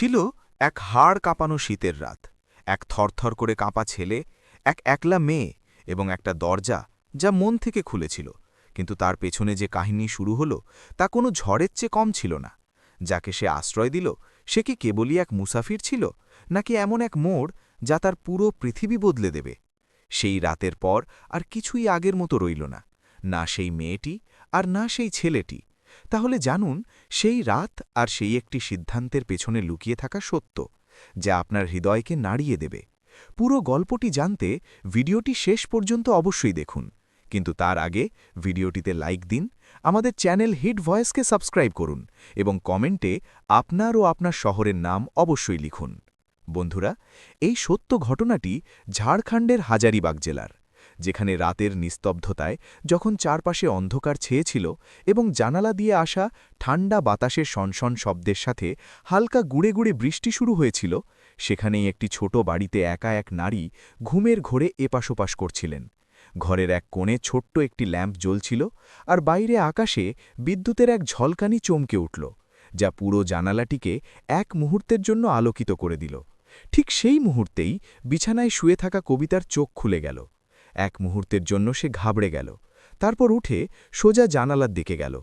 ছিল এক হাড় কাঁপানো শীতের রাত। এক থরথর করে কাঁপা ছেলে, এক একলা মেয়ে এবং একটা দরজা যা মন থেকে খুলেছিল। কিন্তু তার পেছনে যে কাহিনী শুরু হলো, তা কোনো ঝড়ের চেয়ে কম ছিল না। যাকে সে আশ্রয় দিল, সে কি কেবলই এক মুসাফির ছিল, নাকি এমন এক মোড় যা তার পুরো পৃথিবী বদলে দেবে? সেই রাতের পর আর কিছুই আগের মতো রইল না। না সেই মেয়েটি আর না সেই ছেলেটি। তাহলে জানুন, সেই রাত আর সেই একটি সিদ্ধান্তের পেছনে লুকিয়ে থাকা সত্য, যা আপনার হৃদয়কে নাড়িয়ে দেবে। পুরো গল্পটি জানতে ভিডিওটি শেষ পর্যন্ত অবশ্যই দেখুন। কিন্তু তার আগে ভিডিওটিতে লাইক দিন, আমাদের চ্যানেল হিট ভয়েসকে সাবস্ক্রাইব করুন এবং কমেন্টে আপনার ও আপনার শহরের নাম অবশ্যই লিখুন। বন্ধুরা, এই সত্য ঘটনাটি ঝাড়খণ্ডের হাজারিবাগ জেলার। যেখানে রাতের নিস্তব্ধতায় যখন চারপাশে অন্ধকার ছেয়েছিল এবং জানালা দিয়ে আসা ঠান্ডা বাতাসের সনসন শব্দের সাথে হালকা গুড়ে গুড়ে বৃষ্টি শুরু হয়েছিল, সেখানেই একটি ছোট বাড়িতে একা এক নারী ঘুমের ঘোরে এপাশোপাশ করছিলেন। ঘরের এক কোণে ছোট্ট একটি ল্যাম্প জ্বলছিল আর বাইরে আকাশে বিদ্যুতের এক ঝলকানি চমকে উঠল, যা পুরো জানালাটিকে এক মুহূর্তের জন্য আলোকিত করে দিল। ঠিক সেই মুহূর্তেই বিছানায় শুয়ে থাকা কবিতার চোখ খুলে গেল। এক মুহূর্তের জন্য সে ঘাবড়ে গেল। তারপর উঠে সোজা জানালার দিকে গেল।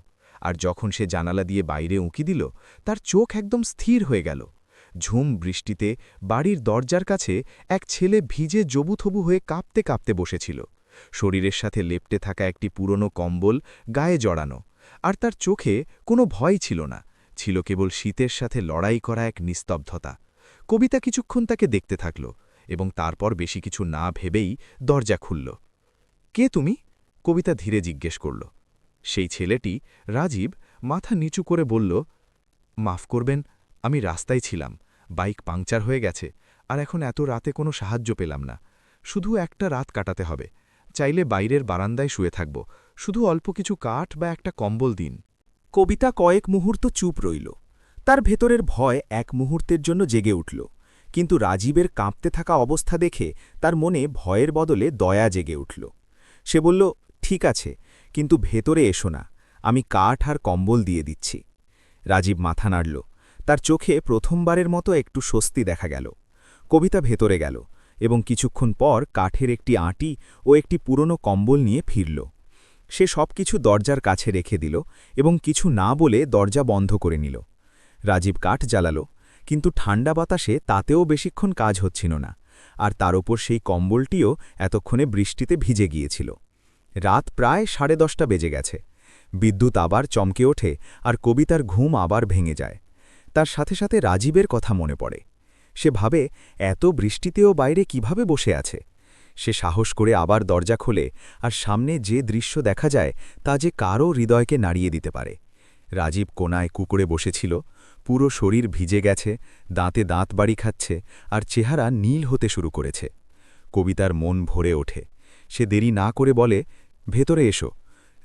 আর যখন সে জানালা দিয়ে বাইরে উঁকি দিল, তার চোখ একদম স্থির হয়ে গেল। ঝুম বৃষ্টিতে বাড়ির দরজার কাছে এক ছেলে ভিজে জবুথবু হয়ে কাঁপতে কাঁপতে বসেছিল। শরীরের সাথে লেপটে থাকা একটি পুরনো কম্বল গায়ে জড়ানো। আর তার চোখে কোনো ভয় ছিল না, ছিল কেবল শীতের সাথে লড়াই করা এক নিস্তব্ধতা। কবিতা কিছুক্ষণ তাকে দেখতে থাকল। এবং তারপর বেশি কিছু না ভেবেই দরজা খুলল। কে তুমি? কবিতা ধীরে জিজ্ঞেস করল। সেই ছেলেটি রাজীব মাথা নিচু করে বলল, মাফ করবেন, আমি রাস্তায় ছিলাম, বাইক পাংচার হয়ে গেছে, আর এখন এত রাতে কোনো সাহায্য পেলাম না। শুধু একটা রাত কাটাতে হবে, চাইলে বাইরের বারান্দায় শুয়ে থাকব, শুধু অল্প কিছু কাঠ বা একটা কম্বল দিন। কবিতা কয়েক মুহূর্ত চুপ রইল। তার ভেতরের ভয় এক মুহূর্তের জন্য জেগে উঠল। কিন্তু রাজীবের কাঁপতে থাকা অবস্থা দেখে তার মনে ভয়ের বদলে দয়া জেগে উঠল। সে বলল, ঠিক আছে, কিন্তু ভেতরে এসো না, আমি কাঠ আর কম্বল দিয়ে দিচ্ছি। রাজীব মাথা নাড়ল। তার চোখে প্রথমবারের মতো একটু স্বস্তি দেখা গেল। কবিতা ভেতরে গেল এবং কিছুক্ষণ পর কাঠের একটি আঁটি ও একটি পুরনো কম্বল নিয়ে ফিরল। সে সব কিছু দরজার কাছে রেখে দিল এবং কিছু না বলে দরজা বন্ধ করে নিল। রাজীব কাঠ জ্বালালো। কিন্তু ঠান্ডা বাতাসে তাতেও বেশিক্ষণ কাজ হচ্ছিল না, আর তার ওপর সেই কম্বলটিও এতক্ষণে বৃষ্টিতে ভিজে গিয়েছিল। রাত প্রায় সাড়ে দশটা বেজে গেছে। বিদ্যুৎ আবার চমকে ওঠে আর কবিতার ঘুম আবার ভেঙে যায়। তার সাথে সাথে রাজীবের কথা মনে পড়ে। সে ভাবে, এত বৃষ্টিতেও বাইরে কীভাবে বসে আছে? সে সাহস করে আবার দরজা খোলে আর সামনে যে দৃশ্য দেখা যায় তা যে কারও হৃদয়কে নাড়িয়ে দিতে পারে। রাজীব কোনায় কুকুরে বসেছিল। পুরো শরীর ভিজে গেছে, দাঁতে দাঁত বাড়ি খাচ্ছে আর চেহারা নীল হতে শুরু করেছে। কবিতার মন ভরে ওঠে। সে দেরি না করে বলে, ভেতরে এসো।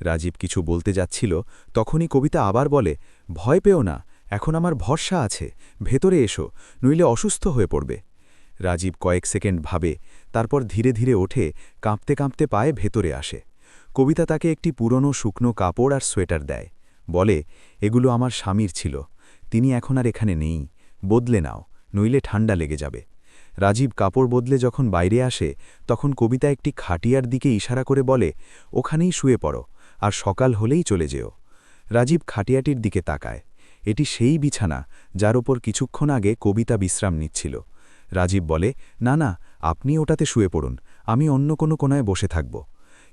রাজীব কিছু বলতে যাচ্ছিল, তখনই কবিতা আবার বলে, ভয় পেও না, এখন আমার ভরসা আছে, ভেতরে এসো, নইলে অসুস্থ হয়ে পড়বে। রাজীব কয়েক সেকেন্ড ভাবে, তারপর ধীরে ধীরে ওঠে, কাঁপতে কাঁপতে পায়ে ভেতরে আসে। কবিতা তাকে একটি পুরনো শুকনো কাপড় আর সোয়েটার দেয়। বলে, এগুলো আমার স্বামীর ছিল তিনি এখন আর এখানে নেই, বদলে নাও, নইলে ঠান্ডা লেগে যাবে। রাজীব কাপড় বদলে যখন বাইরে আসে, তখন কবিতা একটি খাটিয়ার দিকে ইশারা করে বলে, ওখানেই শুয়ে পড়ো, আর সকাল হলেই চলে যেও। রাজীব খাটিয়াটির দিকে তাকায়। এটি সেই বিছানা যার ওপর কিছুক্ষণ আগে কবিতা বিশ্রাম নিচ্ছিল। রাজীব বলে, না না, আপনি ওটাতে শুয়ে পড়ুন, আমি অন্য কোনো কোনায় বসে থাকব।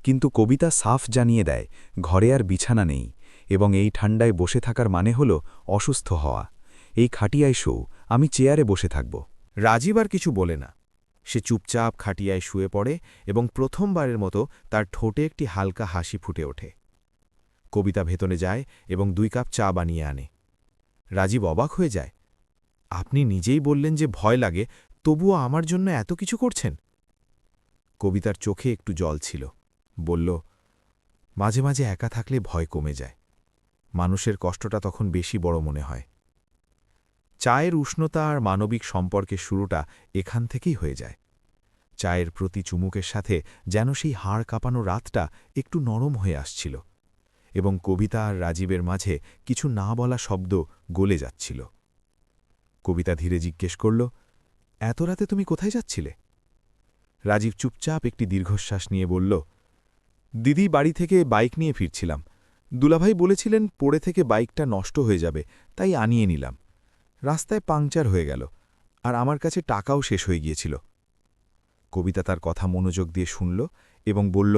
কিন্তু কবিতা সাফ জানিয়ে দেয়, ঘরে আর বিছানা নেই। এবং এই ঠান্ডায় বসে থাকার মানে হল অসুস্থ হওয়া। এই খাটিয়ায় শো, আমি চেয়ারে বসে থাকব। রাজীব আর কিছু বলে না। সে চুপচাপ খাটিয়ায় শুয়ে পড়ে এবং প্রথমবারের মতো তার ঠোঁটে একটি হালকা হাসি ফুটে ওঠে। কবিতা ভেতরে যায় এবং দুই কাপ চা বানিয়ে আনে। রাজীব অবাক হয়ে যায়। আপনি নিজেই বললেন যে ভয় লাগে, তবুও আমার জন্য এত কিছু করছেন? কবিতার চোখে একটু জল ছিল। বলল, মাঝে মাঝে একা থাকলে ভয় কমে যায়। মানুষের কষ্টটা তখন বেশি বড় মনে হয়। চায়ের উষ্ণতা আর মানবিক সম্পর্কের শুরুটা এখান থেকেই হয়ে যায়। চায়ের প্রতি চুমুকের সাথে যেন সেই হাড় কাঁপানো রাতটা একটু নরম হয়ে আসছিল এবং কবিতা আর রাজীবের মাঝে কিছু না বলা শব্দ গলে যাচ্ছিল। কবিতা ধীরে জিজ্ঞেস করল, এত রাতে তুমি কোথায় যাচ্ছিলে? রাজীব চুপচাপ একটি দীর্ঘশ্বাস নিয়ে বলল, দিদি বাড়ি থেকে বাইক নিয়ে ফিরছিলাম। দুলাভাই বলেছিলেন, পড়ে থেকে বাইকটা নষ্ট হয়ে যাবে, তাই আনিয়ে নিলাম। রাস্তায় পাংচার হয়ে গেল, আর আমার কাছে টাকাও শেষ হয়ে গিয়েছিল। কবিতা তার কথা মনোযোগ দিয়ে শুনল এবং বলল,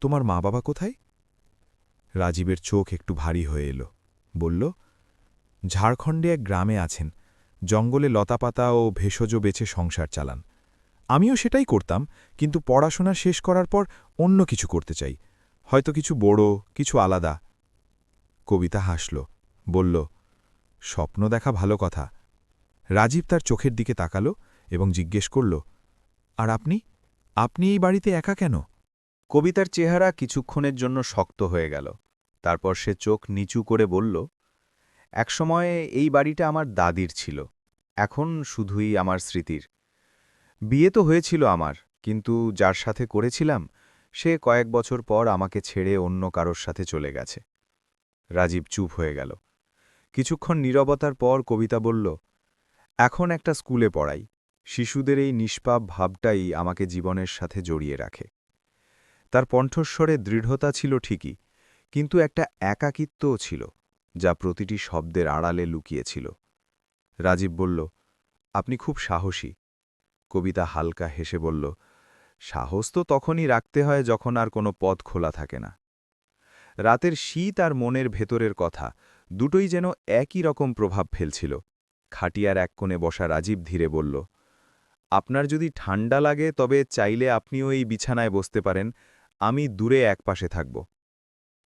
তোমার মা বাবা কোথায়? রাজীবের চোখ একটু ভারী হয়ে এলো, বলল, ঝাড়খণ্ডে এক গ্রামে আছেন, জঙ্গলে লতাপাতা ও ভেষজ বেছে সংসার চালান। আমিও সেটাই করতাম, কিন্তু পড়াশোনা শেষ করার পর অন্য কিছু করতে চাই। হয়তো কিছু বড়, কিছু আলাদা। কবিতা হাসল, বলল, স্বপ্ন দেখা ভালো কথা। রাজীব তার চোখের দিকে তাকালো এবং জিজ্ঞেস করল, আর আপনি? আপনি এই বাড়িতে একা কেন? কবিতার চেহারা কিছুক্ষণের জন্য শক্ত হয়ে গেল। তারপর সে চোখ নিচু করে বলল, একসময় এই বাড়িটা আমার দাদির ছিল। এখন শুধুই আমার স্মৃতির। বিয়ে তো হয়েছিল আমার, কিন্তু যার সাথে করেছিলাম সে কয়েক বছর পর আমাকে ছেড়ে অন্য কারোর সাথে চলে গেছে। রাজীব চুপ হয়ে গেল। কিছুক্ষণ নীরবতার পর কবিতা বলল, এখন একটা স্কুলে পড়াই। শিশুদের এই নিষ্পাপ ভাবটাই আমাকে জীবনের সাথে জড়িয়ে রাখে। তার কণ্ঠস্বরে দৃঢ়তা ছিল ঠিকই, কিন্তু একটা একাকিত্বও ছিল, যা প্রতিটি শব্দের আড়ালে লুকিয়েছিল। রাজীব বলল, আপনি খুব সাহসী। কবিতা হালকা হেসে বলল সাহস তো তখনই রাখতে হয় যখন আর কোনো পথ খোলা থাকে না। রাতের শীত আর মনের ভেতরের কথা দুটোই যেন একই রকম প্রভাব ফেলছিল। খাটিয়ার এক কোণে বসা রাজীব ধীরে বলল, আপনার যদি ঠান্ডা লাগে তবে চাইলে আপনিও এই বিছানায় বসতে পারেন, আমি দূরে একপাশে থাকব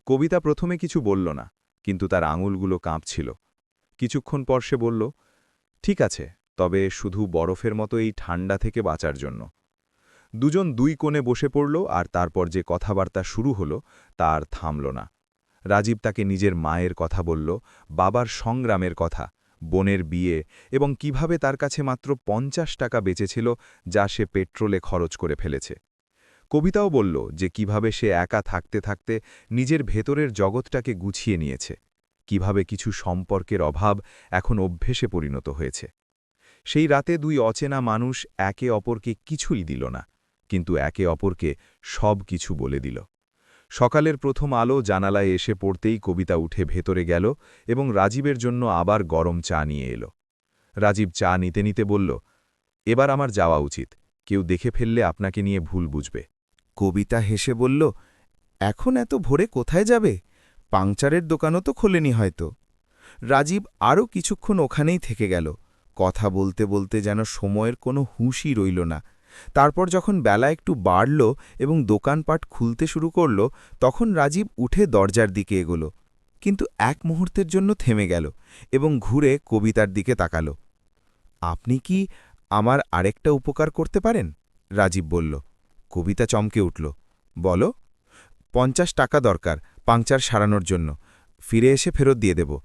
কবিতা প্রথমে কিছু বলল না, কিন্তু তার আঙুলগুলো কাঁপছিল। কিছুক্ষণ পর সে বলল, ঠিক আছে, তবে শুধু বরফের মতো এই ঠান্ডা থেকে বাঁচার জন্য। দুজন দুই কোণে বসে পড়ল আর তারপর যে কথাবার্তা শুরু হল তা আর থামল না। রাজীব তাকে নিজের মায়ের কথা বলল, বাবার সংগ্রামের কথা, বোনের বিয়ে এবং কীভাবে তার কাছে মাত্র পঞ্চাশ টাকা বেঁচেছিল যা সে পেট্রোলে খরচ করে ফেলেছে। কবিতাও বলল যে কীভাবে সে একা থাকতে থাকতে নিজের ভেতরের জগৎটাকে গুছিয়ে নিয়েছে, কীভাবে কিছু সম্পর্কের অভাব এখন অভ্যেসে পরিণত হয়েছে। সেই রাতে দুই অচেনা মানুষ একে অপরকে কিছুই দিল না। কিন্তু একে অপরকে সব কিছু বলে দিল। সকালের প্রথম আলো জানালায় এসে পড়তেই কবিতা উঠে ভেতরে গেল এবং রাজীবের জন্য আবার গরম চা নিয়ে এলো। রাজীব চা নিতে নিতে বলল, এবার আমার যাওয়া উচিত। কেউ দেখে ফেললে আপনাকে নিয়ে ভুল বুঝবে। কবিতা হেসে বলল, এখন এত ভোরে কোথায় যাবে? পাংচারের দোকানও তো খোলেনি হয়তো। রাজীব আরও কিছুক্ষণ ওখানেই থেকে গেল। কথা বলতে বলতে যেন সময়ের কোনো হুঁশই রইল না। তারপর যখন বেলা একটু বাড়ল এবং দোকানপাট খুলতে শুরু করল, তখন রাজীব উঠে দরজার দিকে এগোল। কিন্তু এক মুহূর্তের জন্য থেমে গেল এবং ঘুরে কবিতার দিকে তাকাল। আপনি কি আমার আরেকটা উপকার করতে পারেন? রাজীব বলল। কবিতা চমকে উঠল। বলো। পঞ্চাশ টাকা দরকার পাংচার সারানোর জন্য। ফিরে এসে ফেরত দিয়ে দেব।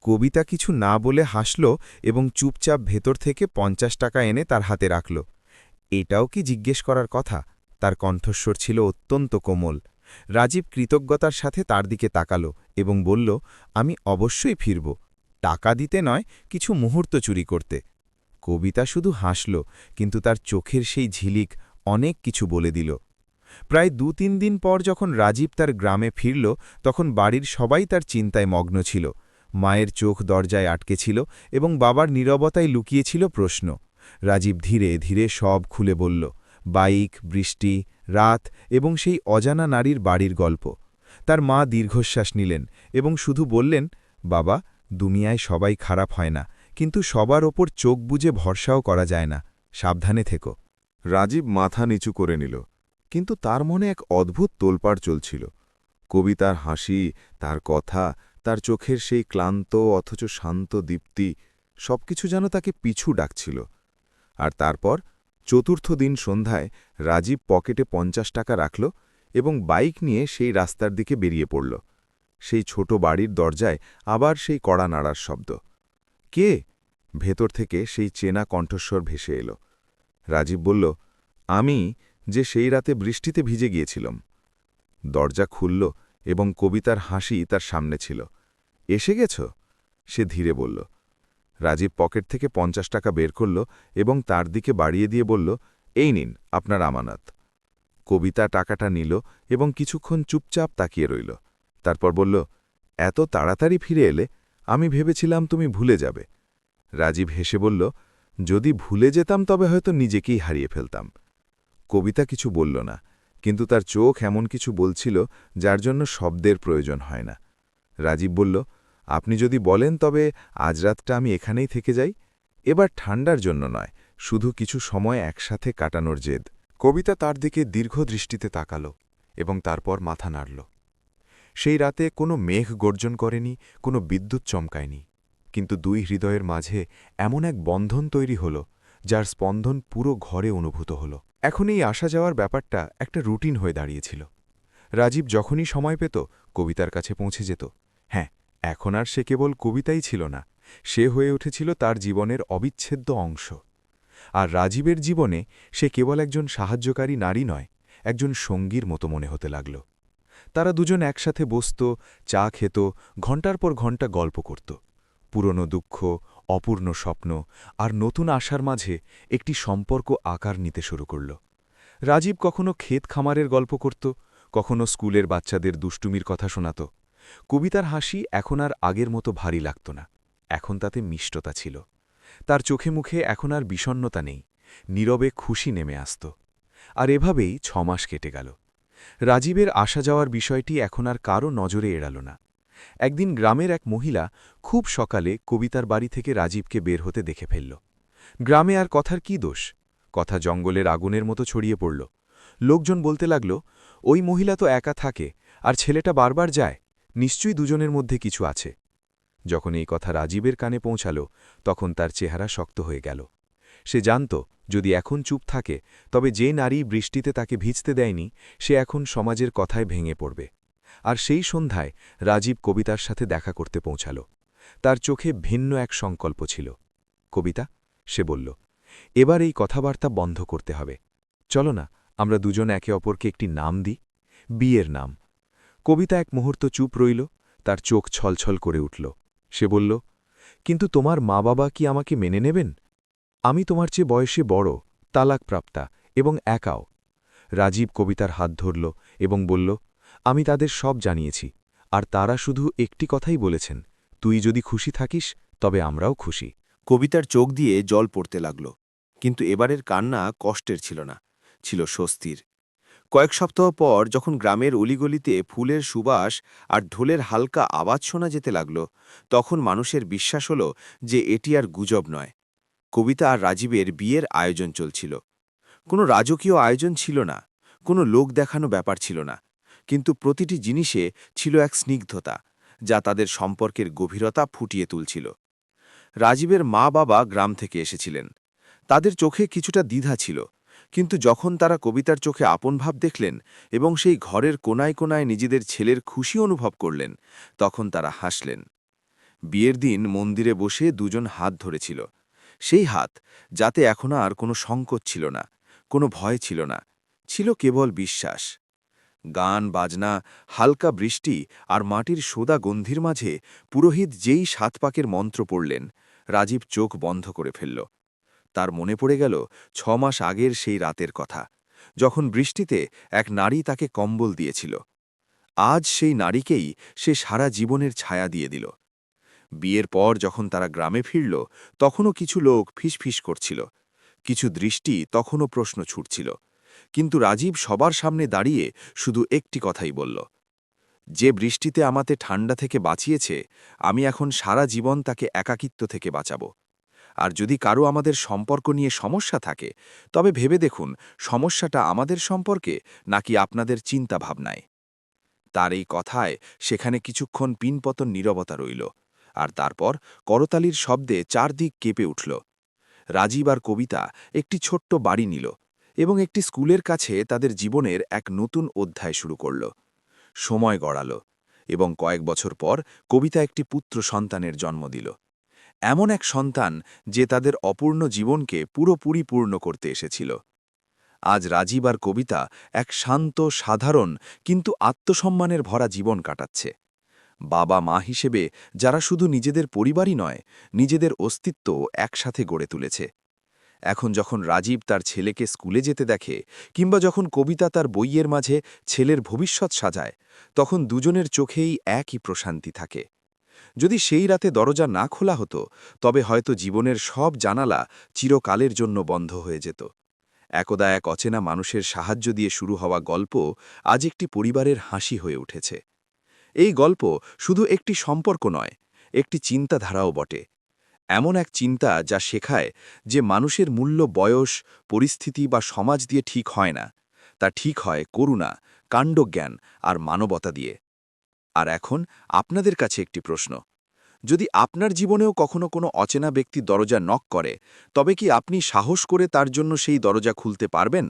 কবিতা কিছু না বলে হাসল এবং চুপচাপ ভেতর থেকে পঞ্চাশ টাকা এনে তার হাতে রাখল। এটাও কি জিজ্ঞেস করার কথা? তার কণ্ঠস্বর ছিল অত্যন্ত কোমল। রাজীব কৃতজ্ঞতার সাথে তার দিকে তাকাল এবং বলল, আমি অবশ্যই ফিরব। টাকা দিতে নয়, কিছু মুহূর্ত চুরি করতে। কবিতা শুধু হাসল, কিন্তু তার চোখের সেই ঝিলিক অনেক কিছু বলে দিল। প্রায় দু তিন দিন পর যখন রাজীব তার গ্রামে ফিরল, তখন বাড়ির সবাই তার চিন্তায় মগ্ন ছিল। মায়ের চোখ দরজায় আটকে ছিল এবং বাবার নীরবতায় লুকিয়েছিল প্রশ্ন। রাজীব ধীরে ধীরে সব খুলে বলল, বাইক, বৃষ্টি, রাত এবং সেই অজানা নারীর বাড়ির গল্প। তার মা দীর্ঘশ্বাস নিলেন এবং শুধু বললেন, বাবা, দুনিয়ায় সবাই খারাপ হয় না, কিন্তু সবার ওপর চোখ বুঝে ভরসাও করা যায় না, সাবধানে থেকো রাজীব মাথা নিচু করে নিল, কিন্তু তার মনে এক অদ্ভুত তোলপাড় চলছিল। কবিতার হাসি, তার কথা, তার চোখের সেই ক্লান্ত অথচ শান্ত দীপ্তি, সবকিছু যেন তাকে পিছু ডাকছিল। আর তারপর চতুর্থ দিন সন্ধ্যায় রাজীব পকেটে পঞ্চাশ টাকা রাখল এবং বাইক নিয়ে সেই রাস্তার দিকে বেরিয়ে পড়ল। সেই ছোট বাড়ির দরজায় আবার সেই কড়া নাড়ার শব্দ। কে? ভেতর থেকে সেই চেনা কণ্ঠস্বর ভেসে এলো। রাজীব বলল, আমি যে সেই রাতে বৃষ্টিতে ভিজে গিয়েছিলাম। দরজা খুলল এবং কবিতার হাসি তার সামনে ছিল। এসে গেছ? সে ধীরে বলল রাজীব পকেট থেকে পঞ্চাশ টাকা বের করল এবং তার দিকে বাড়িয়ে দিয়ে বলল, এই নিন, আপনার আমানত। কবিতা টাকাটা নিল এবং কিছুক্ষণ চুপচাপ তাকিয়ে রইল। তারপর বলল, এত তাড়াতাড়ি ফিরে এলে আমি ভেবেছিলাম তুমি ভুলে যাবে। রাজীব হেসে বলল, যদি ভুলে যেতাম তবে হয়তো নিজেকেই হারিয়ে ফেলতাম। কবিতা কিছু বলল না, কিন্তু তার চোখ এমন কিছু বলছিল যার জন্য শব্দের প্রয়োজন হয় না। রাজীব বলল আপনি যদি বলেন, তবে আজ রাতটা আমি এখানেই থেকে যাই। এবার ঠান্ডার জন্য নয়, শুধু কিছু সময় একসাথে কাটানোর জেদ। কবিতা তার দিকে দীর্ঘ দৃষ্টিতে তাকাল এবং তারপর মাথা নাড়ল। সেই রাতে কোনো মেঘ গর্জন করেনি, কোনো বিদ্যুৎ চমকায়নি। কিন্তু দুই হৃদয়ের মাঝে এমন এক বন্ধন তৈরি হল, যার স্পন্দন পুরো ঘরে অনুভূত হল। এখন এই আসা যাওয়ার ব্যাপারটা একটা রুটিন হয়ে দাঁড়িয়েছিল। রাজীব যখনই সময় পেত, কবিতার কাছে পৌঁছে যেত। এখন আর সে কেবল কবিতাই ছিল না, সে হয়ে উঠেছিল তার জীবনের অবিচ্ছেদ্য অংশ। আর রাজীবের জীবনে সে কেবল একজন সাহায্যকারী নারী নয়, একজন সঙ্গীর মতো মনে হতে লাগল। তারা দুজন একসাথে বসত, চা খেত, ঘণ্টার পর ঘণ্টা গল্প করত। পুরনো দুঃখ, অপূর্ণ স্বপ্ন আর নতুন আশার মাঝে একটি সম্পর্ক আকার নিতে শুরু করল। রাজীব কখনো ক্ষেত খামারের গল্প করত, কখনো স্কুলের বাচ্চাদের দুষ্টুমির কথা শোনাত কবিতার হাসি এখন আর আগের মতো ভারী লাগত না, এখন তাতে মিষ্টতা ছিল। তার চোখে মুখে এখন আর বিষণ্নতা নেই, নীরবে খুশি নেমে আসত। আর এভাবেই ছমাস কেটে গেল। রাজীবের আসা যাওয়ার বিষয়টি এখন আর কারও নজরে এড়াল না। একদিন গ্রামের এক মহিলা খুব সকালে কবিতার বাড়ি থেকে রাজীবকে বের হতে দেখে ফেলল। গ্রামে আর কথার কি দোষ? কথা জঙ্গলের আগুনের মতো ছড়িয়ে পড়ল। লোকজন বলতে লাগল, ওই মহিলা তো একা থাকে, আর ছেলেটা বারবার যায় নিশ্চয়ই দুজনের মধ্যে কিছু আছে। যখন এই কথা রাজীবের কানে পৌঁছাল, তখন তার চেহারা শক্ত হয়ে গেল। সে জানত, যদি এখন চুপ থাকে, তবে যে নারী বৃষ্টিতে তাকে ভিজতে দেয়নি, সে এখন সমাজের কথায় ভেঙে পড়বে। আর সেই সন্ধ্যায় রাজীব কবিতার সাথে দেখা করতে পৌঁছাল। তার চোখে ভিন্ন এক সংকল্প ছিল। কবিতা, সে বলল, এবার এই কথাবার্তা বন্ধ করতে হবে। চলো না, আমরা দুজন একে অপরকে একটি নাম দিই। বিয়ের নাম। কবিতা এক মুহূর্ত চুপ রইল, তার চোখ ছলছল করে উঠল। সে বলল, কিন্তু তোমার মা বাবা কি আমাকে মেনে নেবেন? আমি তোমার চেয়ে বয়সে বড়, তালাকপ্রাপ্তা এবং একাও। রাজীব কবিতার হাত ধরল এবং বলল, আমি তাদের সব জানিয়েছি, আর তারা শুধু একটি কথাই বলেছেন, তুই যদি খুশি থাকিস, তবে আমরাও খুশি। কবিতার চোখ দিয়ে জল পড়তে লাগল, কিন্তু এবারের কান্না কষ্টের ছিল না, ছিল স্বস্তির। কয়েক সপ্তাহ পর যখন গ্রামের অলিগলিতে ফুলের সুবাস আর ঢোলের হালকা আওয়াজ শোনা যেতে লাগল, তখন মানুষের বিশ্বাস হল যে এটি আর গুজব নয়। কবিতা আর রাজীবের বিয়ের আয়োজন চলছিল। কোনো রাজকীয় আয়োজন ছিল না, কোনো লোক দেখানো ব্যাপার ছিল না, কিন্তু প্রতিটি জিনিসে ছিল এক স্নিগ্ধতা, যা তাদের সম্পর্কের গভীরতা ফুটিয়ে তুলছিল। রাজীবের মা বাবা গ্রাম থেকে এসেছিলেন। তাদের চোখে কিছুটা দ্বিধা ছিল কিন্তু যখন তারা কবিতার চোখে আপন ভাব দেখলেন এবং সেই ঘরের কোনায় কোনায় নিজেদের ছেলের খুশি অনুভব করলেন, তখন তারা হাসলেন। বিয়ের দিন মন্দিরে বসে দুজন হাত ধরেছিল। সেই হাত, যাতে এখন আর কোনো সংকট ছিল না, কোনো ভয় ছিল না, ছিল কেবল বিশ্বাস। গান, বাজনা, হালকা বৃষ্টি আর মাটির সোদা গন্ধির মাঝে পুরোহিত যেই সাত পাকের মন্ত্র পড়লেন, রাজীব চোখ বন্ধ করে ফেলল। তার মনে পড়ে গেল ছ মাস আগের সেই রাতের কথা, যখন বৃষ্টিতে এক নারী তাকে কম্বল দিয়েছিল। আজ সেই নারীকেই সে সারা জীবনের ছায়া দিয়ে দিল। বিয়ের পর যখন তারা গ্রামে ফিরল, তখনও কিছু লোক ফিসফিস করছিল। কিছু দৃষ্টি তখনও প্রশ্ন ছুটছিল। কিন্তু রাজীব সবার সামনে দাঁড়িয়ে শুধু একটি কথাই বলল, যে বৃষ্টিতে আমাতে ঠান্ডা থেকে বাঁচিয়েছে, আমি এখন সারা জীবন তাকে একাকিত্ব থেকে বাঁচাবো। আর যদি কারও আমাদের সম্পর্ক নিয়ে সমস্যা থাকে, তবে ভেবে দেখুন সমস্যাটা আমাদের সম্পর্কে নাকি আপনাদের চিন্তা ভাবনায় তার এই কথায় সেখানে কিছুক্ষণ পিনপতন নীরবতা রইল, আর তারপর করতালির শব্দে চারদিক কেঁপে উঠল। রাজীব আর কবিতা একটি ছোট্ট বাড়ি নিল এবং একটি স্কুলের কাছে তাদের জীবনের এক নতুন অধ্যায় শুরু করল। সময় গড়াল এবং কয়েক বছর পর কবিতা একটি পুত্র সন্তানের জন্ম দিল। এমন এক সন্তান যে তাদের অপূর্ণ জীবনকে পুরোপুরি পূর্ণ করতে এসেছিল। আজ রাজীব আর কবিতা এক শান্ত, সাধারণ, কিন্তু আত্মসম্মানের ভরা জীবন কাটাচ্ছে। বাবা মা হিসেবে যারা শুধু নিজেদের পরিবারই নয়, নিজেদের অস্তিত্ব একসাথে গড়ে তুলেছে। এখন যখন রাজীব তার ছেলেকে স্কুলে যেতে দেখে কিংবা যখন কবিতা তার বইয়ের মাঝে ছেলের ভবিষ্যৎ সাজায়, তখন দুজনের চোখেই একই প্রশান্তি থাকে। যদি সেই রাতে দরজা না খোলা হতো, তবে হয়তো জীবনের সব জানালা চিরকালের জন্য বন্ধ হয়ে যেত। একদা এক অচেনা মানুষের সাহায্য দিয়ে শুরু হওয়া গল্প আজ একটি পরিবারের হাসি হয়ে উঠেছে। এই গল্প শুধু একটি সম্পর্ক নয়, একটি চিন্তাধারাও বটে। এমন এক চিন্তা যা শেখায় যে মানুষের মূল্য বয়স, পরিস্থিতি বা সমাজ দিয়ে ঠিক হয় না। তা ঠিক হয় করুণা, কাণ্ডজ্ঞান আর মানবতা দিয়ে। আর এখন আপনাদের কাছে একটি প্রশ্ন। যদি আপনার জীবনেও কখনো কোনো অচেনা ব্যক্তি দরজা নক করে, তবে কি আপনি সাহস করে তার জন্য সেই দরজা খুলতে পারবেন?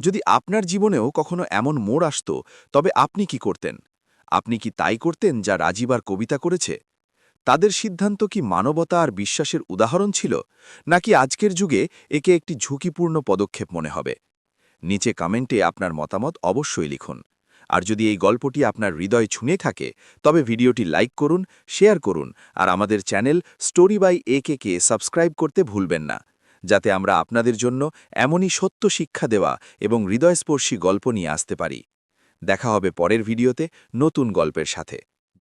যদি আপনার জীবনেও কখনো এমন মোড় আসত, তবে আপনি কি করতেন? আপনি কি তাই করতেন যা রাজীব আর কবিতা করেছে? তাদের সিদ্ধান্ত কি মানবতা আর বিশ্বাসের উদাহরণ ছিল, নাকি আজকের যুগে একে একটি ঝুঁকিপূর্ণ পদক্ষেপ মনে হবে? নিচে কমেন্টে আপনার মতামত অবশ্যই লিখুন। আর যদি এই গল্পটি আপনার হৃদয় ছুঁয়ে থাকে, তবে ভিডিওটি লাইক করুন, শেয়ার করুন আর আমাদের channel story by A K subscribe করতে ভুলবেন না, যাতে আমরা আপনাদের জন্য এমনই সত্য শিক্ষা দেওয়া এবং হৃদয়স্পর্শী গল্প নিয়ে আসতে পারি। দেখা হবে পরের ভিডিওতে নতুন গল্পের সাথে।